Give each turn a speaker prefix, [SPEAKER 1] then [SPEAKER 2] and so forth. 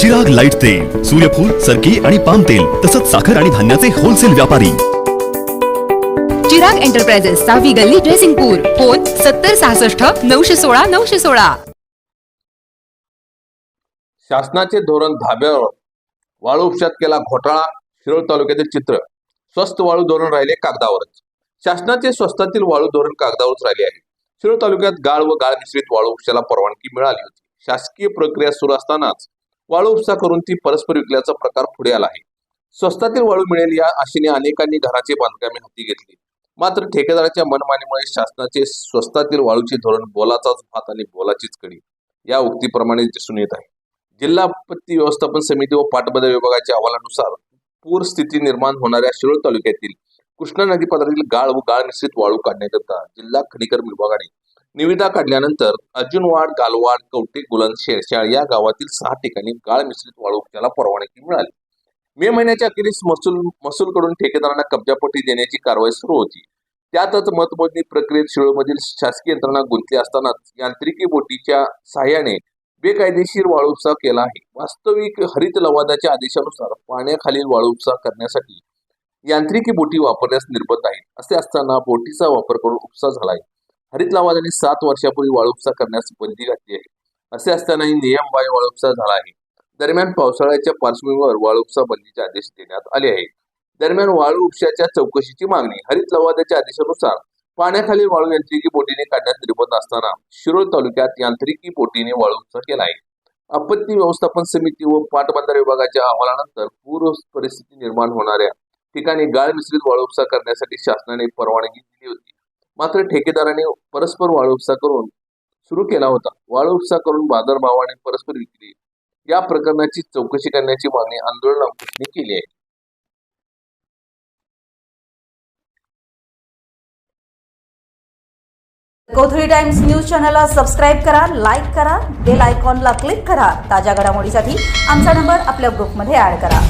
[SPEAKER 1] Chirag light तेल सूर्यफूल सरकी आणि पाम तेल तसंच साखर आणि धान्याचे होलसेल व्यापारी.
[SPEAKER 2] चिराग एंटरप्राइजेस सहावी गल्ली ड्रेसिंगपूर फोन सत्तर सहासष्ट नऊशे सोळा नऊशे सोळा.
[SPEAKER 3] शासनाचे धोरण धाब्यावर वाळू उपशात केला घोटाळा शिरोळ तालुक्यातील चित्र. स्वस्त वाळू धोरण राहिले कागदावरच. शासनाचे स्वस्तातील वाळू धोरण कागदावरच राहिले आहे. शिरोळ तालुक्यात गाळ व गाळ मिश्रित वाळू उपशाला परवानगी मिळाली होती. शासकीय प्रक्रिया सुरू असतानाच वाळू उपसा करून ती परस्पर विकल्याचा प्रकार पुढे आला आहे. स्वस्तातील वाळू मिळेल या आशेने अनेकांनी घराचे बांधकामे हाती घेतली. मात्र ठेकेदाराच्या मनमानीमुळे शासनाचे स्वस्तातील वाळूचे धोरण बोलाचाच भात आणि बोलाचीच कडी या उक्तीप्रमाणे दिसून येत आहे. जिल्हा आपत्ती व्यवस्थापन समिती व पाटबंधारे विभागाच्या अहवालानुसार पूर स्थिती निर्माण होणाऱ्या शिरोळ तालुक्यातील कृष्णा नदी पात्रातील गाळ व गाळ मिश्रित वाळू काढण्याकरता जिल्हा खनिकर्म विभागाने निविदा काढल्यानंतर अर्जुनवाड गालवाड कवटे गुलन शेरशाळ या गावातील सहा ठिकाणी गाळ मिश्रित वाळू उपचाराला परवानगी मिळाली. मे महिन्याच्या अखेरीस महसूल महसूलकडून ठेकेदारांना कब्जापट्टी देण्याची कारवाई सुरू होती. त्यातच मतमोजणी प्रक्रियेत शिळूमधील शासकीय यंत्रणा गुंतली असतानाच यांत्रिकी बोटीच्या सहाय्याने बेकायदेशीर वाळू उपसा केला आहे. वास्तविक हरित लवादाच्या आदेशानुसार पाण्याखालील वाळू उपसा करण्यासाठी यांत्रिकी बोटी वापरण्यास निर्बंध आहेत. असे असताना बोटीचा वापर करून उपसा झाला आहे. हरित लवादाने सात वर्षापूर्वी वाळुपसा करण्यास बंदी घातली आहे. असे असतानाही नियमबाह्य वाळुपसा झाला आहे. दरम्यान पावसाळ्याच्या पार्श्वभूमीवर वाळुपसा बंदीचे आदेश देण्यात आले आहेत. दरम्यान वाळू उपशाच्या चौकशीची मागणी हरित लवादाच्या आदेशानुसार पाण्याखाली वाळू यांत्रिकी बोटीने काढण्यास निर्बंध असताना शिरोळ तालुक्यात यांत्रिकी बोटीने वाळू उपसा केला आहे. आपत्ती व्यवस्थापन समिती व पाटबंधारे विभागाच्या अहवालानंतर पूर परिस्थिती निर्माण होणाऱ्या ठिकाणी गाळ मिश्रित वाळू उपसा करण्यासाठी शासनाने परवानगी दिली होती. मात्र ठेकेदाराने परस्पर वाळूपसा करून सुरू केला होता. वाळू उपसा करून बाजारभावाने परस्पर विक्री या प्रकरणाची चौकशी करण्याची मागणी आंदोलन अंकुशने केली आहे.
[SPEAKER 4] गोधरी टाइम्स न्यूज चॅनलला सबस्क्राईब करा लाईक करा बेल आयकॉनला क्लिक करा. ताज्या घडामोडीसाठी आमचा नंबर आपल्या ग्रुपमध्ये ॲड करा.